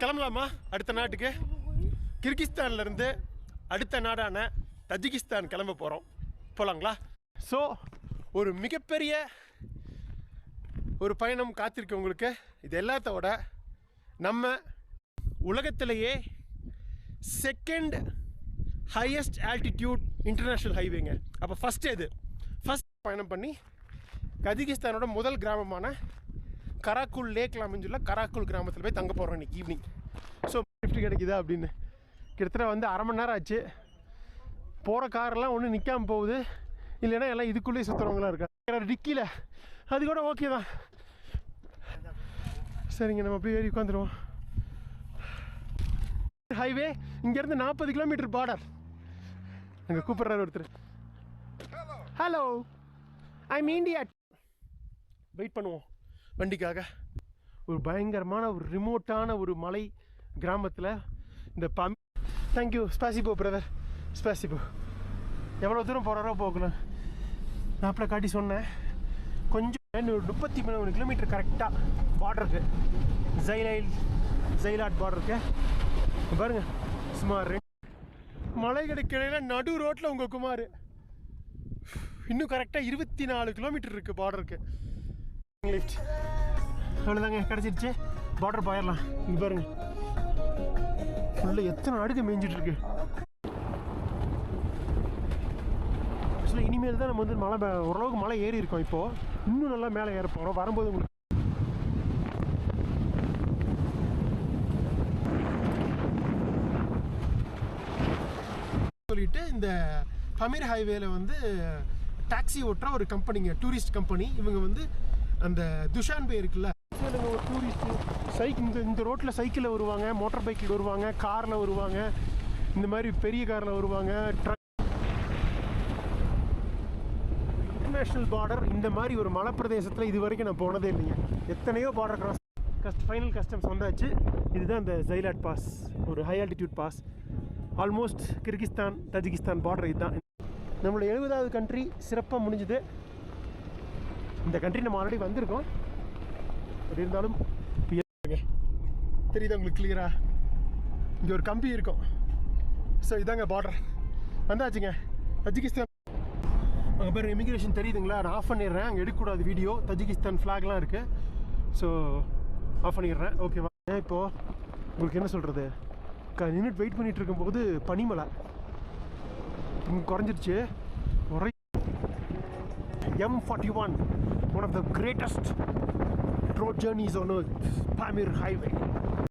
கிளம்பலாமா? அடுத்த நாட்டுக்கு? கிர்கிஸ்தான்ல இருந்து அடுத்த நாடான தஜிகிஸ்தான் கிளம்ப போகிறோம் போகலாங்களா ஸோ ஒரு மிகப்பெரிய ஒரு பயணம் காத்திருக்கு உங்களுக்கு. இது எல்லாத்தோட நம்ம உலகத்திலேயே செகண்ட் ஹையஸ்ட் ஆல்டிடியூட் இன்டர்நேஷ்னல் ஹைவேங்க அப்போ ஃபஸ்ட் இது ஃபஸ்ட் பயணம் பண்ணி கஜிகிஸ்தானோட முதல் கிராமமான கராக்குல் லேக்கில் அமைஞ்சுள்ள கராக்குல் கிராமத்தில் போய் தங்க போகிறோம் இன்னைக்கு ஈவினிங் ஸோ லிஃப்ட் கிடைக்குதா அப்படின்னு. கிட்டத்தட்ட வந்து அரை மணி நேரம் ஆச்சு. போகிற காரெல்லாம் ஒன்றும் நிற்காமல் போகுது. இல்லைன்னா எல்லாம் இதுக்குள்ளேயே சுற்றுறவங்களாம் இருக்கா டிக்கியில் அது கூட ஓகே தான். சரிங்க நம்ம அப்படியே ஏறி உட்காந்துருவோம். ஹைவே இங்கேருந்து நாற்பது கிலோமீட்டர் பார்டர் அங்கே கூப்பிட்றாரு ஒருத்தர். ஹலோ ஐம் இந்தியா வெயிட் பண்ணுவோம். வண்டிக்காக. ஒரு பயங்கரமான ஒரு ரிமோட்டான ஒரு மலை கிராமத்தில் இந்த பம் தேங்க்யூ ஸ்பேசிபோ பிரதர் ஸ்பேசிபோ எவ்வளோ தூரம் போகிறாரோ போகலாம் அப்படி காட்டி சொன்னேன். கொஞ்சம் ஒரு முப்பத்தி மூணு கிலோமீட்டர் கரெக்டாக பார்டருக்கு ஜைலைல் ஜைலாட் பார்டருக்கு பாருங்க. சுமார் ரெண்டு மலைகளுக்கு இடையில நடு ரோட்டில் உங்கள் குமார். இன்னும் கரெக்டாக இருபத்தி நாலு கிலோமீட்டர் இருக்குது பார்டருக்கு லிஃப்ட் அவ்வளோதாங்க கிடச்சிருச்சு. பார்டர் போயிடலாம். இங்கே பாருங்க. ஃபுல்லாக எத்தனை அடுக்கு மேய்ஞ்சிட்ருக்கு. ஆக்சுவலாக இனிமேல் தான் நம்ம வந்து மலை ஓரளவுக்கு மலை ஏறி இருக்கோம் இப்போது இன்னும் நல்லா மேலே ஏற போகிறோம் வரும்போது உங்களுக்கு சொல்லிட்டு இந்த பமீர் ஹைவேல வந்து டாக்ஸி ஓட்டுற ஒரு கம்பெனிங்க டூரிஸ்ட் கம்பெனி இவங்க வந்து அந்த துஷான்பே இருக்குல்ல இவங்க ஒரு டூரிஸ்ட் சைக்கிள் இந்த இந்த ரோட்டில் சைக்கிளில் வருவாங்க மோட்டார் பைக்கில் வருவாங்க காரில் வருவாங்க இந்த மாதிரி பெரிய காரில் வருவாங்க ட்ரக் இன்டர்நேஷ்னல் பார்டர் இந்த மாதிரி ஒரு மலைப்பிரதேசத்தில் இது வரைக்கும் நான் போனதே இல்லைங்க. எத்தனையோ பார்டர் கிராஸ் கஸ்ட் ஃபைனல் கஸ்டம்ஸ் வந்தாச்சு. இதுதான் இந்த ஜைலாட் பாஸ் ஒரு high altitude pass almost Kyrgyzstan Tajikistan border இதுதான். நம்மளோட எழுபதாவது கண்ட்ரி சிறப்பாக முடிஞ்சுது. இந்த கண்ட்ரி நம்ம ஆல்ரெடி வந்திருக்கோம். அப்படி இருந்தாலும் இப்ப தெரியுதா உங்களுக்கு கிளியரா இங்கே ஒரு கம்பி இருக்கும். ஸோ இதாங்க பார்டர் வந்தாச்சுங்க. தஜிகிஸ்தான். அங்கே பேர் இமிக்ரேஷன் தெரியுதுங்களா? நான் ஆஃப் பண்ணிடுறேன். அங்கே எடுக்கக்கூடாது வீடியோ தஜிகிஸ்தான் ஃப்ளாக்லாம் இருக்குது ஸோ ஆஃப் பண்ணிடுறேன். ஓகேவா ஏன் இப்போது உங்களுக்கு என்ன சொல்கிறது க நின்றுட்டு வெயிட் பண்ணிகிட்டு இருக்கும்போது பனிமலை குறைஞ்சிருச்சு. ஒரே M forty one one of the greatest road journeys on earth, Pamir Highway.